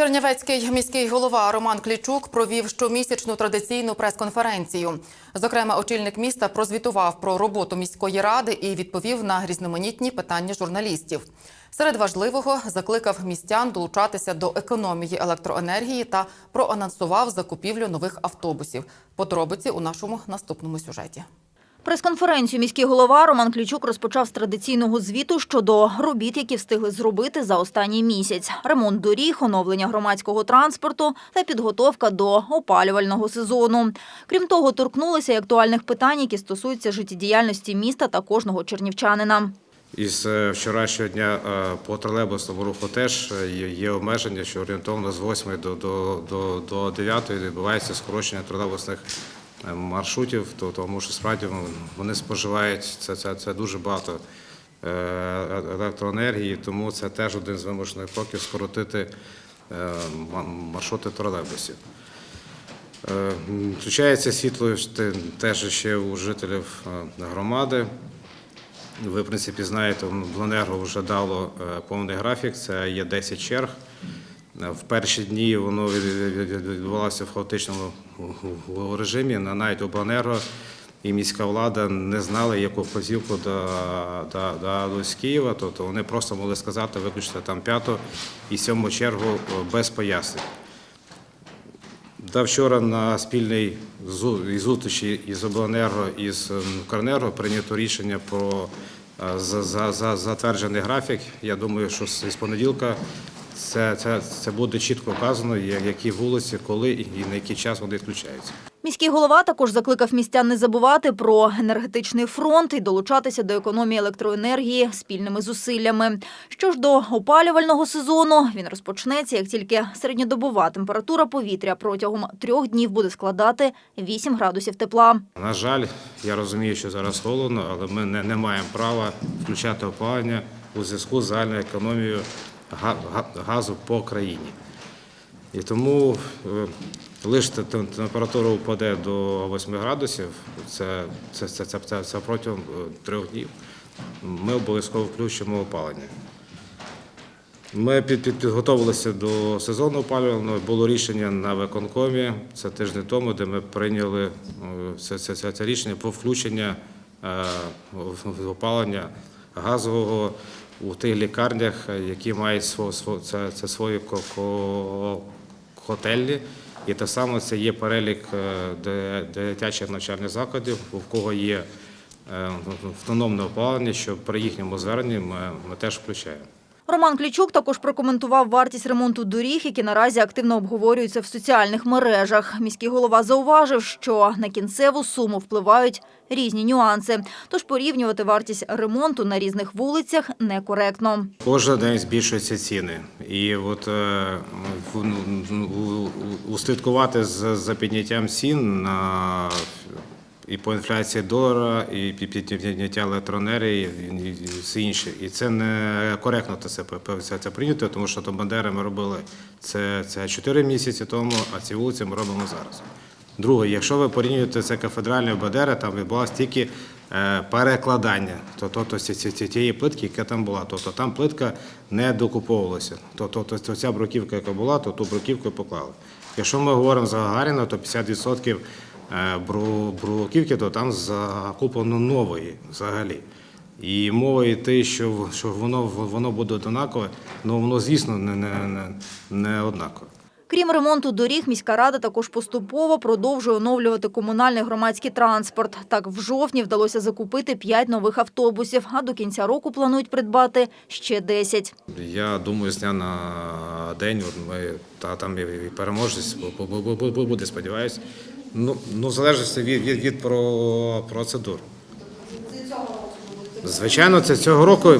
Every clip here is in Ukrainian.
Чернівецький міський голова Роман Клічук провів щомісячну традиційну прес-конференцію. Зокрема, очільник міста прозвітував про роботу міської ради і відповів на різноманітні питання журналістів. Серед важливого закликав містян долучатися до економії електроенергії та проанонсував закупівлю нових автобусів. Подробиці у нашому наступному сюжеті. Прес-конференцію міський голова Роман Клічук розпочав з традиційного звіту щодо робіт, які встигли зробити за останній місяць: ремонт доріг, оновлення громадського транспорту та підготовка до опалювального сезону. Крім того, торкнулися й актуальних питань, які стосуються життєдіяльності міста та кожного чернівчанина. Із е, вчорашнього дня е, по тролейбусному руху теж е, є- обмеження, що орієнтовно з 8 до, до, до, до 9 відбувається скорочення тролейбусних маршрутів, то- тому що справді вони споживають це, це, це дуже багато е, електроенергії, тому це теж один з вимушених кроків скоротити е, маршрути тролейбусів. Е, Включається світло теж ще у жителів е, громади. Ви, в принципі, знаєте, Обленерго вже дало е, повний графік, це є 10 черг. В перші дні воно від- від- від- відбувалося в хаотичному режимі. На навіть Обленерго і міська влада не знали, яку вказівку до, до, до, з Києва, тобто вони просто могли сказати, виключити там п'яту і сьому чергу без пояснень. Та вчора на спільній зустрічі із Обленерго і з Укренерго прийнято рішення про е, за- за- за- затверджений графік. Я думаю, що з понеділка це, це, це буде чітко вказано, які вулиці, коли і на який час вони відключаються. Міський голова також закликав містян не забувати про енергетичний фронт і долучатися до економії електроенергії спільними зусиллями. Що ж до опалювального сезону, він розпочнеться, як тільки середньодобова температура повітря протягом трьох днів буде складати 8 градусів тепла. На жаль, я розумію, що зараз холодно, але ми не, не маємо права включати опалення у зв'язку з загальною економією газу по країні. І тому е, лише те- те- температура впаде до 8 градусів, це, це, це, це, це, протягом е, трьох днів. Ми обов'язково включимо опалення. Ми під, під, підготовилися до сезону опалювального. Було рішення на виконкомі це тиждень тому, де ми прийняли е, це, це, це, це рішення про включення е, опалення газового у тих лікарнях, які мають свого сво, це, це свої ко- ко- котельні. І так само це є перелік е, дитячих навчальних закладів, у кого є е, автономне опалення, що при їхньому зверненні ми, ми теж включаємо. Роман Клічук також прокоментував вартість ремонту доріг, які наразі активно обговорюються в соціальних мережах. Міський голова зауважив, що на кінцеву суму впливають різні нюанси. Тож порівнювати вартість ремонту на різних вулицях некоректно. Кожен день збільшуються ціни. І от е, ну, услідкувати за підняттям цін на і по інфляції долара, і під під- підняття електроенергії, і, все інше. І це не коректно це, це, це прийнято, тому що то Бандери ми робили це, це 4 місяці тому, а ці вулиці ми робимо зараз. Друге, якщо ви порівнюєте це кафедральне БДР, там відбулося тільки е, перекладання то, то, то, ці- ці- ці- тієї плитки, яка там була. Тобто там плитка не докуповувалася. Тобто то, то ця бруківка, яка була, то ту бруківку поклали. Якщо ми говоримо за Гагаріна, то 50% е, бру- бруківки, то там закуплено нової взагалі. І мова йти, що, в- що воно, воно буде однакове, ну воно, звісно, не, не, не, не однакове. Крім ремонту доріг, міська рада також поступово продовжує оновлювати комунальний громадський транспорт. Так, в жовтні вдалося закупити 5 нових автобусів, а до кінця року планують придбати ще 10. Я думаю, з дня на день ми та там і і переможець бу- бу- бу- бу- бу- буде, сподіваюся. Ну, ну залежить від, від, від про процедур. Звичайно, це цього року.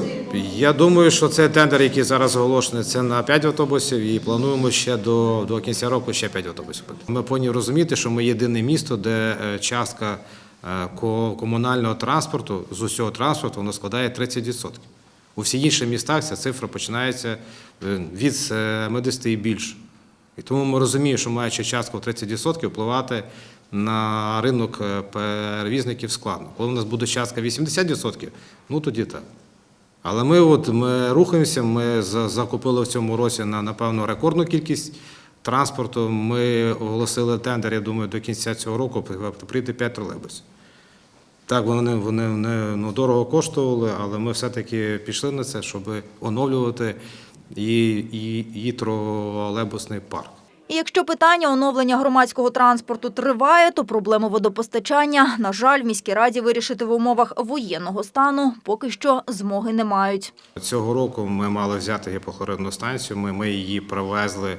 Я думаю, що це тендер, який зараз оголошений, це на 5 автобусів, і плануємо ще до, до кінця року ще 5 автобусів. Ми повинні розуміти, що ми єдине місто, де е, частка е, комунального транспорту з усього транспорту воно складає 30%. У всіх інших містах ця цифра починається е, від 70 і більше. І тому ми розуміємо, що маючи частку в 30% впливати на ринок е, перевізників складно. Коли у нас буде частка 80%, ну тоді так. Але ми, от, ми рухаємося, ми закупили в цьому році на, напевно, рекордну кількість транспорту. Ми оголосили тендер, я думаю, до кінця цього року прийде 5 тролейбусів. Так, вони, вони, вони ну, дорого коштували, але ми все-таки пішли на це, щоб оновлювати і, і, і тролейбусний парк. І якщо питання оновлення громадського транспорту триває, то проблему водопостачання, на жаль, в міській раді вирішити в умовах воєнного стану поки що змоги не мають. Цього року ми мали взяти гіпохлоридну станцію. Ми, ми її привезли,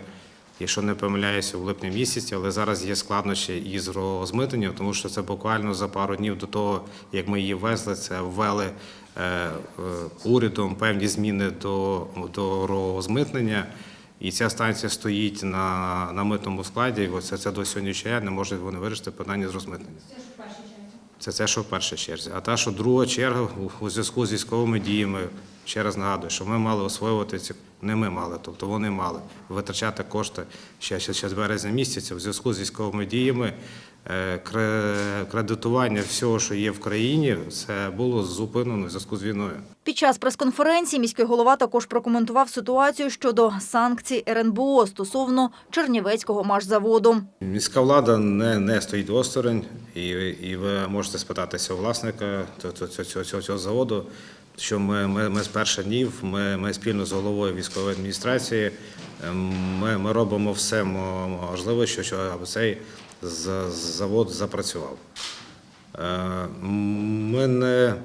якщо не помиляюся, в липні місяці, але зараз є складнощі із розмитненням, тому що це буквально за пару днів до того, як ми її везли, це ввели урядом певні зміни до, до розмитнення. І ця станція стоїть на, на митному складі, і оце це до сьогоднішнього дня не можуть вони вирішити питання з розмитненням. Це це, що в першій черзі. А та, що друга черга у- у зв'язку з військовими діями, ще раз нагадую, що ми мали освоювати ці, не ми мали, тобто вони мали витрачати кошти ще, ще, ще з березня місяця. В зв'язку з військовими діями е, кредитування всього, що є в країні, це було зупинено в зв'язку з війною. Під час прес-конференції міський голова також прокоментував ситуацію щодо санкцій РНБО стосовно Чернівецького машзаводу. Міська влада не, не стоїть осторонь, і, і ви можете спитатися у власника цього, цього, цього, цього, цього заводу, що ми, ми, ми з перших днів, ми, ми спільно з головою військової адміністрації, ем, ми, ми робимо все мо- можливе, що, що цей завод запрацював. Е, Ми не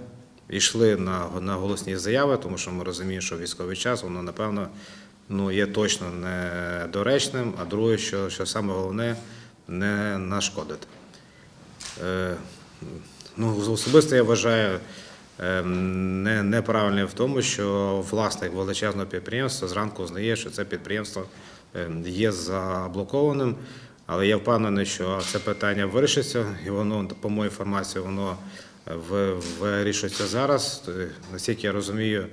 йшли на, голосні заяви, тому що ми розуміємо, що військовий час, воно, напевно, ну, є точно недоречним, а друге, що, що саме головне, не нашкодити. Е, Ну, особисто я вважаю е, не, неправильним в тому, що власник величезного підприємства зранку знає, що це підприємство є заблокованим. Але я впевнений, що це питання вирішиться, і воно, по моїй інформації, воно е, вирішується зараз. Е, Наскільки я розумію,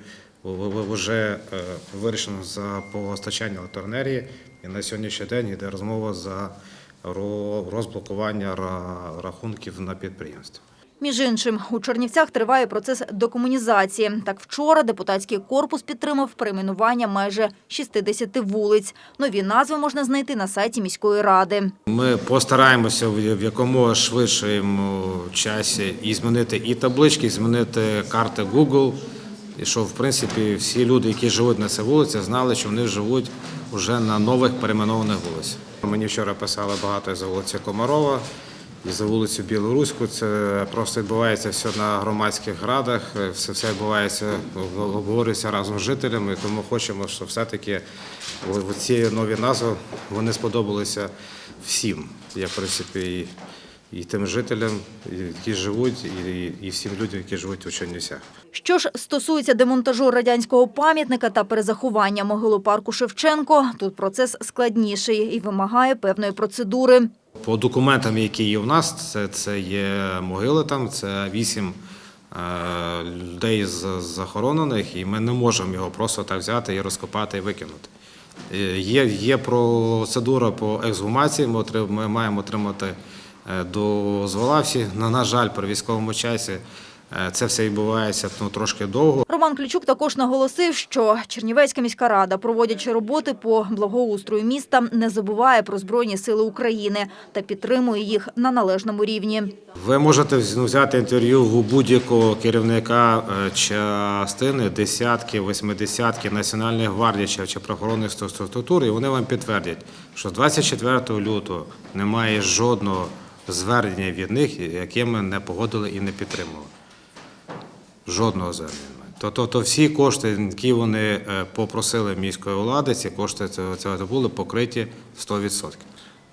вже вирішено за постачання електроенергії, і на сьогоднішній день йде розмова за розблокування рахунків на підприємстві. Між іншим, у Чернівцях триває процес декомунізації. Так вчора депутатський корпус підтримав перейменування майже 60 вулиць. Нові назви можна знайти на сайті міської ради. Ми постараємося в якомога швидшому часі і змінити і таблички, і змінити карти Google. І щоб, в принципі, всі люди, які живуть на цій вулиці, знали, що вони живуть вже на нових перейменованих вулицях. Мені вчора писали багато за вулиці Комарова, і за вулицю Білоруську. Це просто відбувається все на громадських радах, все, все відбувається, обговорюється разом з жителями. Тому хочемо, щоб все-таки ці нові назви вони сподобалися всім, Я в принципі і, і тим жителям, які живуть, і, і всім людям, які живуть у Чернівцях. Що ж стосується демонтажу радянського пам'ятника та перезаховання могили парку Шевченко, тут процес складніший і вимагає певної процедури. По документам, які є у нас, це, це є могили там, це вісім е, людей з- захоронених, і ми не можемо його просто так взяти і розкопати і викинути. Е, Є, є процедура по ексгумації, ми, маємо отримати дозвола всі. На, на жаль, при військовому часі е, це все відбувається ну, трошки довго. Роман Ключук також наголосив, що Чернівецька міська рада, проводячи роботи по благоустрою міста, не забуває про Збройні сили України та підтримує їх на належному рівні. Ви можете ну, взяти інтерв'ю у будь-якого керівника е, частини, десятки, восьмидесятки Національної гвардії чи, чи правоохоронних структур, і вони вам підтвердять, що 24 лютого немає жодного звернення від них, яке ми не погодили і не підтримували. Жодного звернення. немає. То, всі кошти, які вони е, попросили міської влади, ці кошти це були покриті 100%.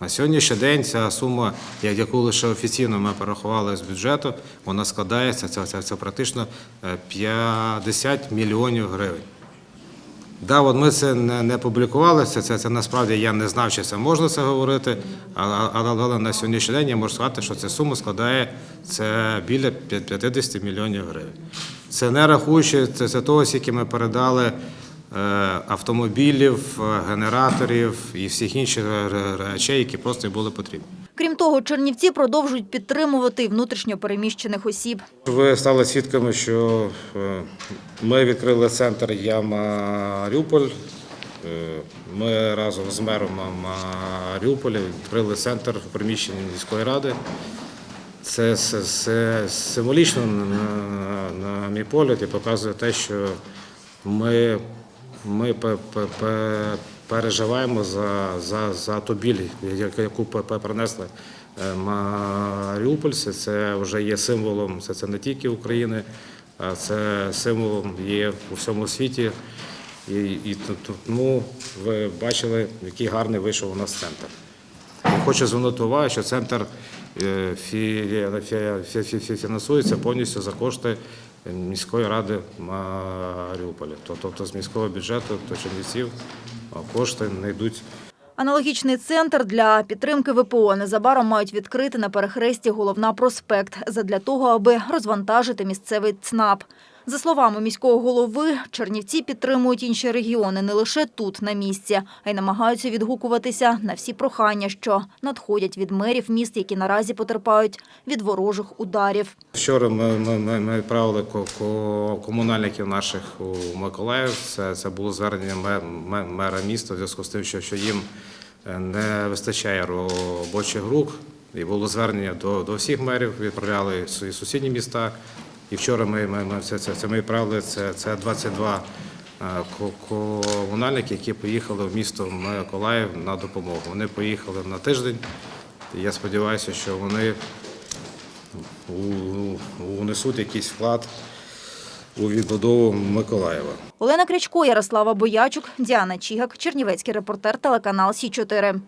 На сьогоднішній день ця сума, як- яку лише офіційно ми порахували з бюджету, вона складається це, це, це практично е, 50 мільйонів гривень. Да, от ми це не, не публікували. Це, це, це насправді я не знав, чи це можна це говорити. Але, але, на сьогоднішній день я можу сказати, що ця сума складає це біля 50 мільйонів гривень. Це не рахуючи це, це того, скільки ми передали е, автомобілів, е, генераторів і всіх інших ре- речей, які просто були потрібні. Крім того, Чернівці продовжують підтримувати внутрішньо переміщених осіб. Ви стали свідками, що е, ми відкрили центр Я Маріуполь. Е, Ми разом з мером Маріуполя відкрили центр в приміщенні міської ради. Це, символічно, на, на, мій погляд, і показує те, що ми, ми переживаємо за, за, за ту біль, яку- принесли е, маріупольці. Це вже є символом, це, це не тільки України, а це символом є у всьому світі. І, і тому ви бачили, який гарний вийшов у нас центр. Хочу звернути увагу, що центр е, фі- фі- фі- фі- фі- фінансується повністю за кошти міської ради Маріуполя. Тобто з міського бюджету Чернівців а, кошти не йдуть Аналогічний центр для підтримки ВПО незабаром мають відкрити на перехресті Головна проспект задля того, аби розвантажити місцевий ЦНАП. За словами міського голови, Чернівці підтримують інші регіони не лише тут, на місці, а й намагаються відгукуватися на всі прохання, що надходять від мерів міст, які наразі потерпають від ворожих ударів. Вчора ми, ми, ми, відправили ко- ко- комунальників наших у Миколаїв. Це, це було звернення ме- ме- мера міста в зв'язку з тим, що, що їм е, не вистачає робочих рук. І було звернення до, до всіх мерів, відправляли свої сусідні міста. І вчора ми, ми, ми це, це, це ми відправили це, це 22 е, комунальники, які поїхали в місто Миколаїв на допомогу. Вони поїхали на тиждень. І я сподіваюся, що вони унесуть якийсь вклад у відбудову Миколаєва. Олена Крячко, Ярослава Боячук, Діана Чігак, Чернівецький репортер, телеканал Сі 4